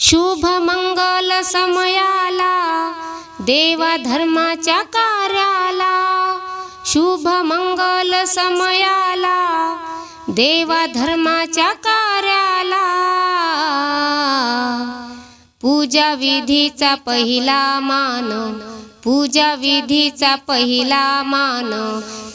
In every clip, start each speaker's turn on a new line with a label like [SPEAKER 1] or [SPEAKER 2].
[SPEAKER 1] शुभ मंगल समयाला देवा धर्माच्या कार्याला. शुभ मंगल समयाला देवा धर्माच्या कार्याला. पूजा विधीचा पहिला मान पूजा विधीचा पहिला मान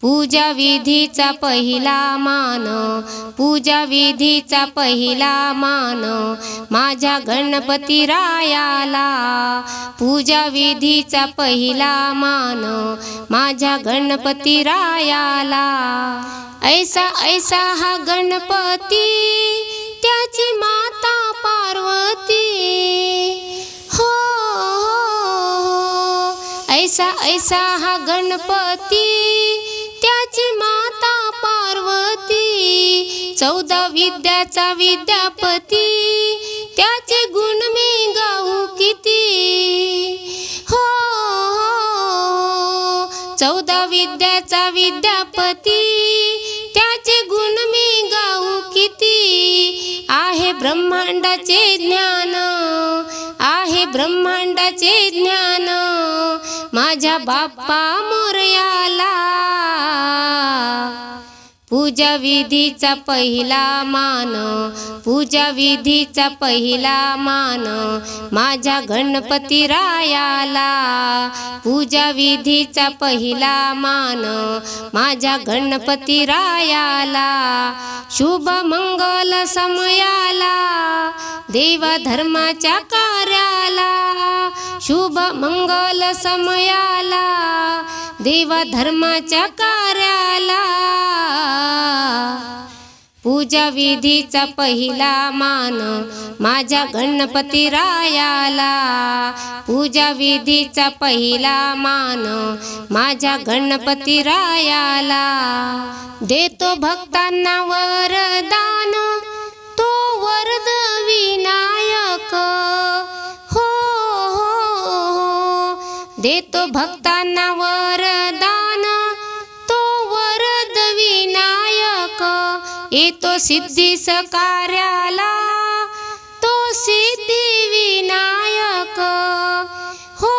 [SPEAKER 1] पूजा विधीचा पहिला मान पूजा विधीचा पहिला मान माझ्या गणपती रायाला. पूजा विधीचा पहिला मान माझ्या गणपती रायाला. ऐसा ऐसा हा गणपती त्याची माता पार्वती. हो, हो, हो, हो. ऐसा ऐसा हा गणपती पार्वती चौदा विद्याचा विद्यापती. त्याचे गुण मी गाऊ किती? हो चौदा विद्याचा विद्यापती. त्याचे गुण मी गाऊ किती? आहे ब्रह्मांडाचे ज्ञान आहे ब्रह्मांडाचे ज्ञान. माझ्या बाप्पा मोरयाला पूजा विधीचा पहिला मान पूजा विधीचा पहिला मान माझ्या गणपती रायाला. पूजा विधीचा पहिला मान माझ्या गणपती रायाला. शुभ मंगल समयाला देवा धर्माच्या कार्याला. शुभ मंगल समयाला देवा धर्माच्या कार्याला. पूजा विधीचा पहिला मान माझ्या गणपती रायाला. पूजा विधीचा पहिला मान माझ्या गणपती रायाला. देतो भक्तांना वरदान तो वरद विनायक. देतो भक्तांना वरदान तो वरद विनायक. येतो सिद्धी कार्याला तो सिद्धी विनायक. हो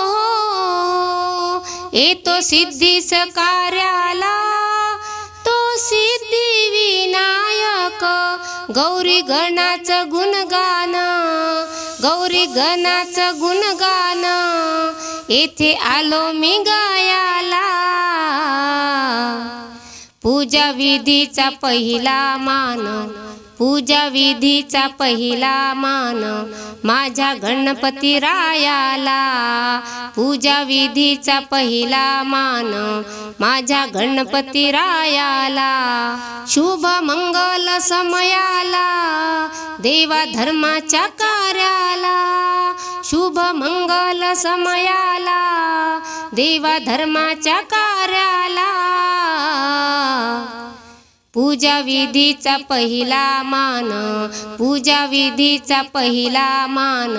[SPEAKER 1] हो, हो. येतो सिद्धी कार्याला तो सिद्धी विनायक. गौरी गणाचं गुणगान गौरी गणाचं गुणगान. येथे आलो मी गायाला. पूजा विधीचा पहिला मान. पूजा विधीचा पहिला मान माझ्या गणपती रायाला. पूजा विधीचा पहिला मान माझ्या गणपती रायाला. शुभ मंगल समयाला देवा धर्माच्या कार्याला. शुभ मंगल समयाला देवा धर्माच्या कार्याला. पूजा विधीचा पहिला मान पूजा विधीचा पहिला मान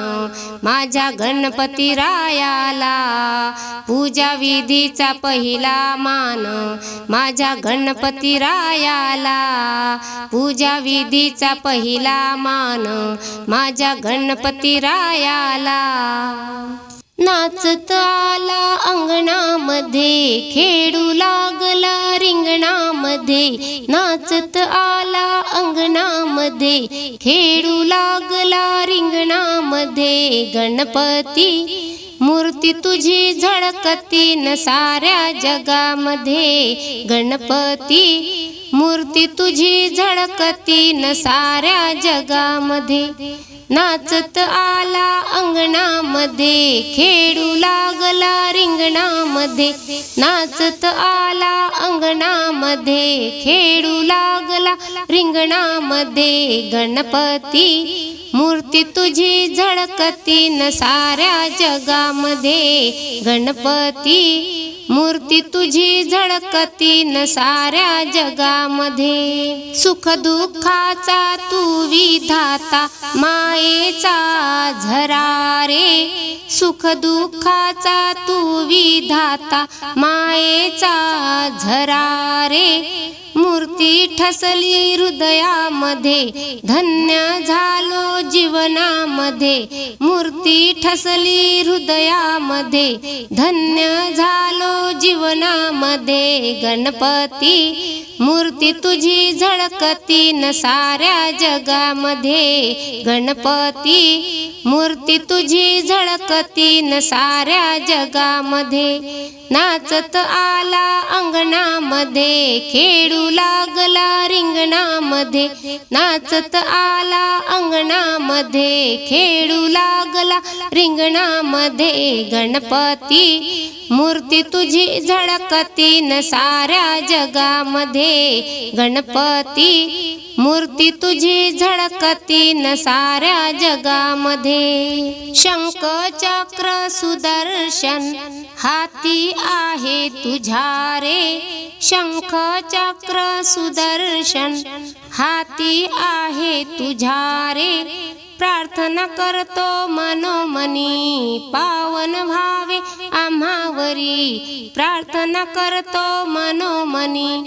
[SPEAKER 1] माझ्या गणपती रायाला. पूजा विधीचा पहिला मान माझ्या गणपती रायाला. पूजा विधीचा पहिला मान माझ्या गणपती रायाला. नाचत आला अंगणामध्ये खेळू लागला रिंगणामध्ये. नाचत आला अंगणामध्ये खेळू लागला रिंगणामध्ये. गणपती मूर्ती तुझी झळकती न साऱ्या जगामध्ये. गणपती मूर्ती तुझी झळकती न साऱ्या जगामध्ये. नाचत आला अंगणामध्ये खेळू लागला रिंगणामध्ये. नाचत आला अंगणामध्ये खेळू लागला रिंगणामध्ये. गणपती मूर्ती तुझी झळकती न साऱ्या जगामध्ये. गणपती मूर्ती तुझी झळकती न साऱ्या जगामध्ये. सुख दुःखाचा तू विधाता मायेचा झरा रे. सुख दुःखाचा तू विधाता मायेचा झरा रे. मूर्ती ठसली हृदयामध्ये धन्य झालो जीवनामध्ये. मूर्ती ठसली हृदयामध्ये. धन्य झालो जीवनामध्ये. गणपती मूर्ती तुझी झळकती न साऱ्या जगामध्ये. गणपती मूर्ती तुझी झळकती न साऱ्या जगामध्ये. नाचत आला अंगणामध्ये. खेळू लागला रिंगणामध्ये. नाचत आला अंगणामध्ये. खेळू लागला रिंगणामध्ये गणपती. मूर्ती तुझी झळकती न साऱ्या जगामध्ये. गणपती मूर्ती तुझी झळकती न साऱ्या जगामध्ये. शंख चक्र सुदर्शन हाती आहे तुझा रे शंख चक्र सुदर्शन हाती आहे तुझा रे प्रार्थना करतो मनोमनी पावन भावे आम्हावरी. प्रार्थना करतो मनोमनी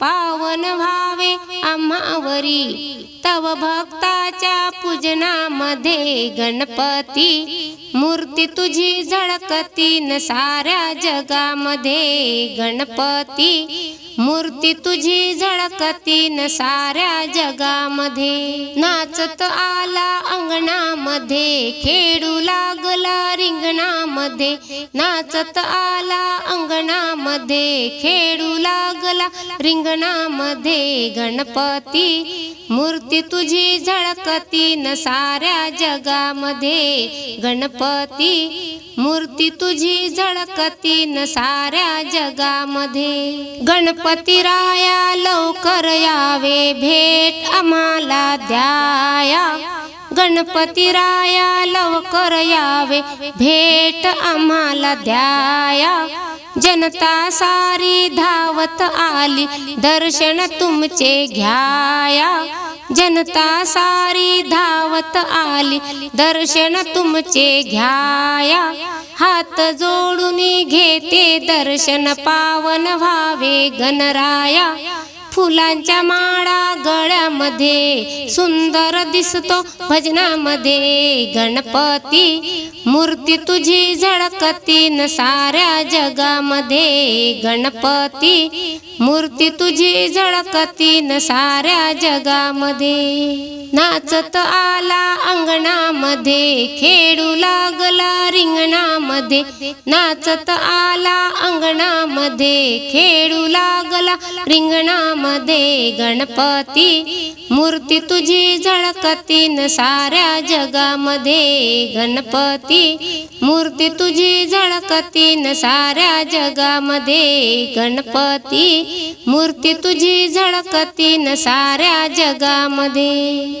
[SPEAKER 1] पावन भावे आम्हावरी. तव भक्ताच्या पूजनामध्ये गणपती मूर्ती तुझी झळकती न साऱ्या जगामध्ये. गणपती मूर्ती तुझी झळकती न साऱ्या जगामध्ये. नाचत आला अंगणामध्ये खेळू लागला रिंगणामध्ये. नाचत आला अंगणामध्ये खेळू लागला रिंगणामध्ये. गणपती मूर्ती तुझी झळकती न साऱ्या जगामध्ये. गणपती मूर्ती तुझी झळकती न साऱ्या जगामध्ये. गणपती राया लवकर यावे भेट आम्हाला द्याया. गणपती राया लवकर यावे भेट आम्हाला द्याया. जनता सारी धावत आली. दर्शन तुमचे घ्याया. जनता सारी धावत आली. दर्शन तुमचे घ्याया. हात जोडून घेते दर्शन पावन व्हावे गणराया फुलांच्या माळा गळ्यामध्ये सुंदर दिसतो भजनामध्ये. गणपती मूर्ती तुझी झळकती न साऱ्या जगामध्ये. गणपती मूर्ती तुझी झळकती न साऱ्या जगामध्ये. नाचत आला अंगणामध्ये खेळू लागला रिंगणामध्ये. नाचत आला अंगणामध्ये खेळू लागला रिंगणामध्ये. गणपती मूर्ती तुझी झळकतीन साऱ्या जगामध्ये. गणपती मूर्ती तुझी झळकतीन साऱ्या जगामध्ये. गणपती मूर्ती तुझी झळकतीन साऱ्या जगामध्ये.